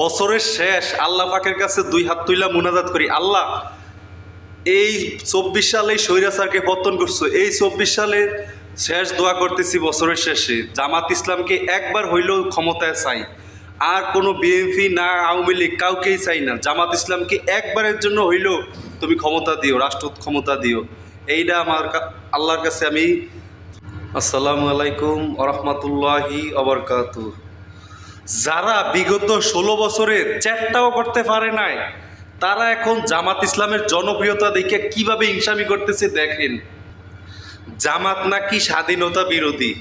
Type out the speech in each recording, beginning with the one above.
বছরের শেষ আল্লাহ পাকের কাছে দুই হাত তুইলা মুনাজাত করি। আল্লাহ, এই চব্বিশ সালে স্বৈরাচারকে পতন করছ। এই চব্বিশ সালের শেষ দোয়া করতেছি বছরের শেষে। জামাত ইসলামকে একবার হইলেও ক্ষমতায় চাই। আর কোনো বিএনপি না আওয়ামী লীগ কাউকেই চাই না। জামাত ইসলামকে একবারের জন্য হইলেও তুমি ক্ষমতা দিও রাষ্ট্র ক্ষমতা দিও। এইটা আমার আল্লাহর কাছে আমি আসসালামু আলাইকুম আরহামতুল্লাহি অবরকাতু যারা বিগত ষোলো বছরে চ্যাটটাও করতে পারে নাই, তারা এখন জামাত ইসলামের জনপ্রিয়তা দেখে কীভাবে ইনসামি করতেছে দেখেন। জামাত নাকি স্বাধীনতা বিরোধী।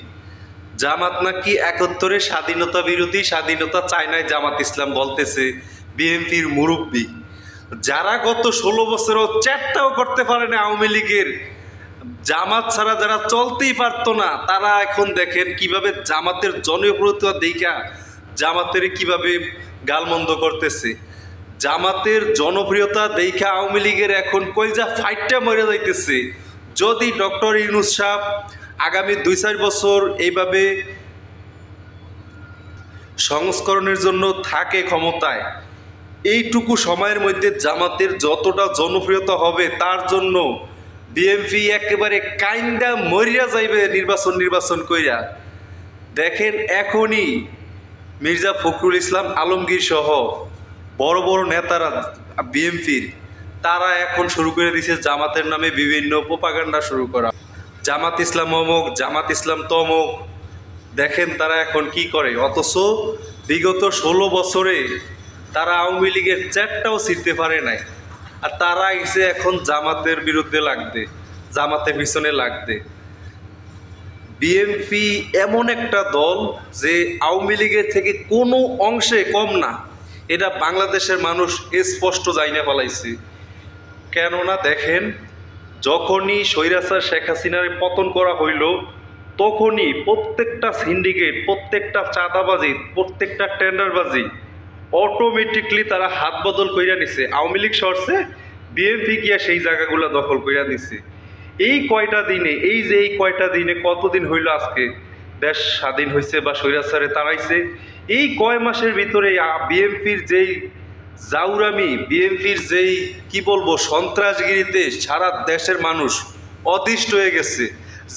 জামাত নাকি একত্তরে স্বাধীনতা বিরোধী, স্বাধীনতা চায় নাই জামাত ইসলাম বলতেছে বিএনপির মুরব্বী। যারা গত ষোলো বছরও চ্যাটটাও করতে পারে না আওয়ামী লীগের, জামাত ছাড়া যারা চলতেই পারতো না, তারা এখন দেখেন কীভাবে জামাতের জনপ্রিয়তা দেখা জামাতের কীভাবে গালমন্দ করতেছে? জামাতের জনপ্রিয়তা দেখা আওয়ামী লীগের এখন কইজা ফাইটটা মরে যাইতেছে। যদি ডক্টর ইউনুস সাহ আগামী দুই চার বছর এইভাবে সংস্করণের জন্য থাকে ক্ষমতায়, এইটুকু সময়ের মধ্যে জামাতের যতটা জনপ্রিয়তা হবে তার জন্য বিএমপি একেবারে কাইন্দা মরিয়া যাইবে নির্বাচন নির্বাচন কইরা। দেখেন এখনই মির্জা ফখরুল ইসলাম আলমগীর সহ বড় বড় নেতারা বিএমপির তারা এখন শুরু করে দিছে জামাতের নামে বিভিন্ন প্রোপাগান্ডা শুরু করা। জামাত ইসলাম অমুক, জামাত ইসলাম তমক। দেখেন তারা এখন কি করে। অথচ বিগত ষোলো বছরে তারা আওয়ামী লীগের চ্যাটটাও ছিঁড়তে পারে নাই। আর তারা এসে এখন জামাতের বিরুদ্ধে লাগতে জামাতের পিছনে লাগতে বিএনপি এমন একটা দল যে আওয়ামী লীগের থেকে কোনো অংশে কম না। এটা বাংলাদেশের মানুষ স্পষ্ট জাইনা পালাইছে কেননা দেখেন, যখনই স্বৈরাচার শেখ হাসিনার পতন করা হইল, তখনই প্রত্যেকটা সিন্ডিকেট প্রত্যেকটা চাঁদাবাজি, প্রত্যেকটা টেন্ডারবাজি অটোমেটিকলি তারা হাত বদল কইরা নিছে। আওয়ামী লীগ সরছে বিএনপি গিয়া সেই জায়গাগুলো দখল কইরা নিছে। এই কয়টা দিনে, এই যে এই কয়টা দিনে কতদিন হইল আজকে? দেশ স্বাধীন হয়েছে বা স্বৈরাচারে তাড়াইছে এই কয় মাসের ভিতরে বিএনপির যেই জাউরামি, বিএনপির যেই, কি বলব, সন্ত্রাসগিরিতে সারা দেশের মানুষ অতিষ্ঠ হয়ে গেছে।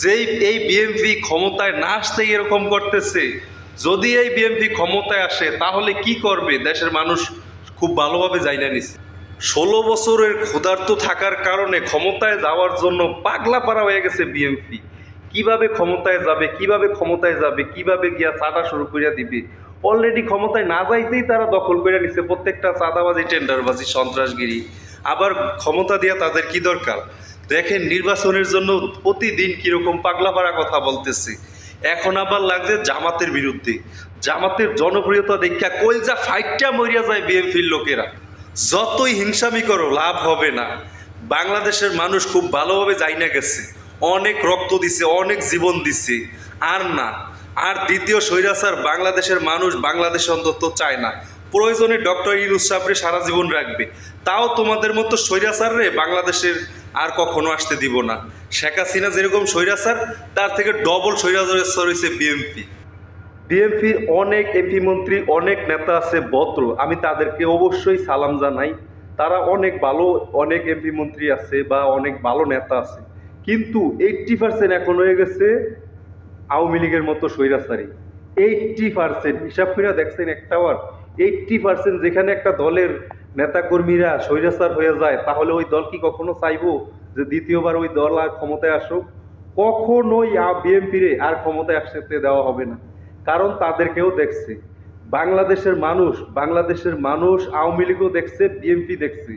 যেই, এই বিএনপি ক্ষমতায় না আসতেই এরকম করতেছে, যদি এই বিএনপি ক্ষমতায় আসে, তাহলে কি করবে? দেশের মানুষ খুব ভালোভাবে জাইনা নিছে। ষোলো বছরের ক্ষুধার্ত থাকার কারণে ক্ষমতায় যাওয়ার জন্য পাগলা পাড়া হয়ে গেছে বিএনপি। কীভাবে ক্ষমতায় যাবে, কীভাবে ক্ষমতায় যাবে, কীভাবে গিয়া চাঁদা শুরু করিয়া দিবে? অলরেডি ক্ষমতায় না যাইতেই তারা দখল করে নিছে প্রত্যেকটা চাঁদাবাজি, টেন্ডারবাজি, সন্ত্রাসগিরি। আবার ক্ষমতা দিয়া তাদের কি দরকার? দেখেন নির্বাচনের জন্য প্রতিদিন কীরকম পাগলা পাড়া কথা বলতেছে। এখন আবার লাগছে জামাতের বিরুদ্ধে। জামাতের জনপ্রিয়তা দেখা কইলজা ফাইটটা মরিয়া যায় বিএনপির লোকেরা। যতই হিংসামি করো, লাভ হবে না। বাংলাদেশের মানুষ খুব ভালোভাবে যাই না গেছে। অনেক রক্ত দিছে, অনেক জীবন দিছে। আর না, আর দ্বিতীয় স্বৈরাচার বাংলাদেশের মানুষ বাংলাদেশে অন্তত চায় না। প্রয়োজনে ডক্টর ইউনুস সাহেবরে সারা জীবন রাখবে। তাও তোমাদের মতো স্বৈরাচার রে বাংলাদেশের আর কখনো আসতে দিব না। শেখ হাসিনা যেরকম স্বৈরাচার, তার থেকে ডবল স্বৈরাচার হয়েছে বিএমপি বিএনপির অনেক এমপি মন্ত্রী, অনেক নেতা আছে ভদ্র। আমি তাদেরকে অবশ্যই সালাম জানাই। তারা অনেক ভালো, অনেক এমপি মন্ত্রী আছে বা অনেক ভালো নেতা আছে। কিন্তু এইট্টি পার্সেন্ট এখন হয়ে গেছে আওয়ামী লীগের মতো স্বৈরাচারী। এইট্টি পার্সেন্ট হিসাব করে দেখছেন একটা বার এইট্টি পার্সেন্ট যেখানে একটা দলের নেতাকর্মীরা স্বৈরাচার হয়ে যায়, তাহলে ওই দল কি কখনো চাইব যে দ্বিতীয়বার ওই দল আর ক্ষমতায় আসুক? কখনোই বিএনপিরে আর ক্ষমতায় আসতে দেওয়া হবে না। কারণ তাদেরকেও দেখছে। বাংলাদেশের মানুষ বাংলাদেশের মানুষ আওয়ামী লীগও দেখছে, বিএনপি দেখছে।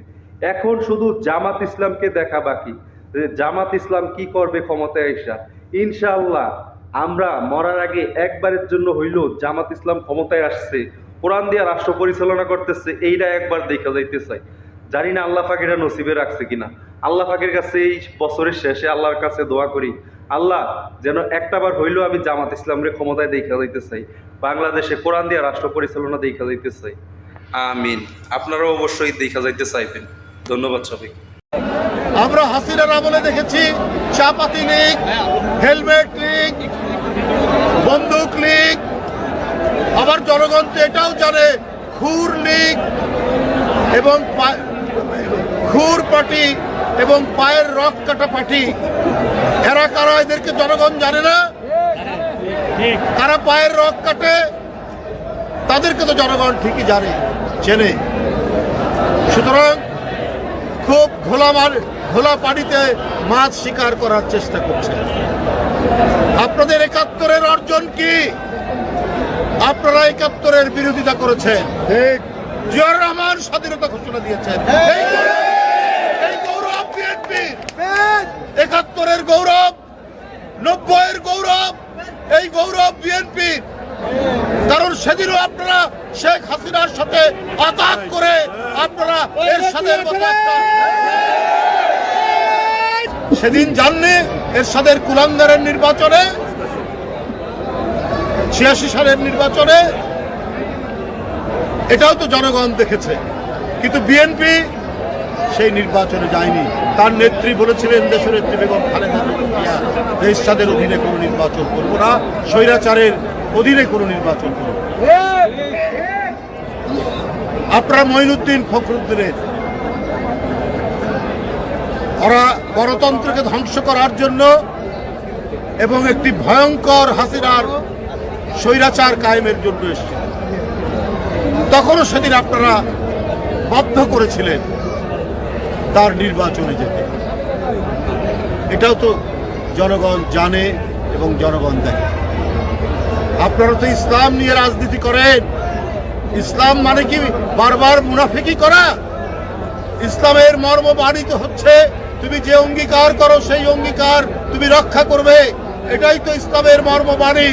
এখন শুধু জামাত ইসলামকে দেখা বাকি। জামাত ইসলাম কি করবে ক্ষমতায় আসা ইনশাআল্লাহ আমরা মরার আগে একবারের জন্য হইল জামাত ইসলাম ক্ষমতায় আসছে। কোরআন দিয়া রাষ্ট্র পরিচালনা করতেছে এইটা একবার দেখা যাইতে চাই জানি না আল্লাহ ফাকিরা নসিবে রাখছে কিনা। আল্লাহ ফাকির কাছে এই বছরের শেষে আল্লাহর কাছে দোয়া করি। আল্লাহ যেন একটাবার হইলেও আমি জামাত ইসলামের ক্ষমতায় দেখা যাইতে চাই, বাংলাদেশে কোরআন দিয়া রাষ্ট্র পরিচালনা দেখা যাইতে চাই। আমিন। আপনারাও অবশ্যই দেখা যাইতে চাইবেন। ধন্যবাদ সবাই আমরা হাসিনার আমলে দেখেছি চাপাতি লীগ হেলমেট লীগ, বন্দুক লীগ, আবার জনগণ তো এটাও জানে, খুর লীগ এবং খুর পার্টি এবং পায়ের রক কাটা পার্টি এরা কারা? এদেরকে জনগণ জানে না। কারা পায়ের রক কাটে তাদেরকে তো জনগণ ঠিকই জানে চেনে। সুতরাং খুব ঘোলা মার ঘোলা পানিতে মাছ শিকার করার চেষ্টা করছে। আপনাদের একাত্তরের অর্জন কি? আপনারা একাত্তরের বিরোধিতা করেছেন। জিয়াউর রহমান স্বাধীনতা ঘোষণা দিয়েছেন এই গৌরব- এই গৌরব বিএনপি একাত্তরের গৌরব, নব্বইয়ের গৌরব, এই গৌরব বিএনপি কারণ সেদিনও আপনারা শেখ হাসিনার সাথে আঘাত করে আপনারা এর সাথে সেদিন জাননি এর সাথে কুলাঙ্গারের নির্বাচনে, ছিয়াশি সালের নির্বাচনে, এটাও তো জনগণ দেখেছে। কিন্তু বিএনপি সেই নির্বাচনে যায়নি। তার নেত্রী বলেছিলেন, দেশের নেত্রী বেগম খালেদা জিয়া দেশাদের অধীনে কোনো নির্বাচন করব না। স্বৈরাচারের অধীনে কোনো নির্বাচন করব। আপনারা মঈনুদ্দিন ফখরুদ্দিনের ওরা গণতন্ত্রকে ধ্বংস করার জন্য এবং একটি ভয়ঙ্কর হাসিনার স্বৈরাচার কায়েমের জন্য এসেছিল তখনও সেদিন আপনারা বাধ্য করেছিলেন তার নির্বাচনে যেতে। এটাও তো জনগণ জানে এবং জনগণ দেখে। আপনারা তো ইসলাম নিয়ে রাজনীতি করেন। ইসলাম মানে কি বারবার মুনাফিকি করা? ইসলামের মর্ম বাণিত হচ্ছে, তুমি যে অঙ্গীকার করো সেই অঙ্গীকার তুমি রক্ষা করবে। এটাই তো ইসলামের মর্ম বাণী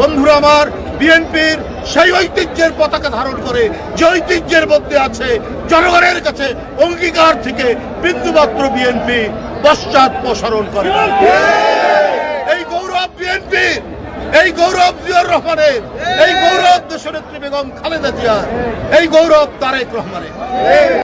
বন্ধুরা আমার বিএনপির সেই ঐতিহ্যের পতাকা ধারণ করে যে ঐতিহ্যের মধ্যে আছে জনগণের কাছে অঙ্গীকার থেকে বিন্দুমাত্র বিএনপি পশ্চাৎ প্রসারণ করে এই গৌরব বিএনপির এই গৌরব জিয়ার রহমানের, এই গৌরব দেশনেত্রী বেগম খালেদা জিয়ার, এই গৌরব তারেক রহমানের।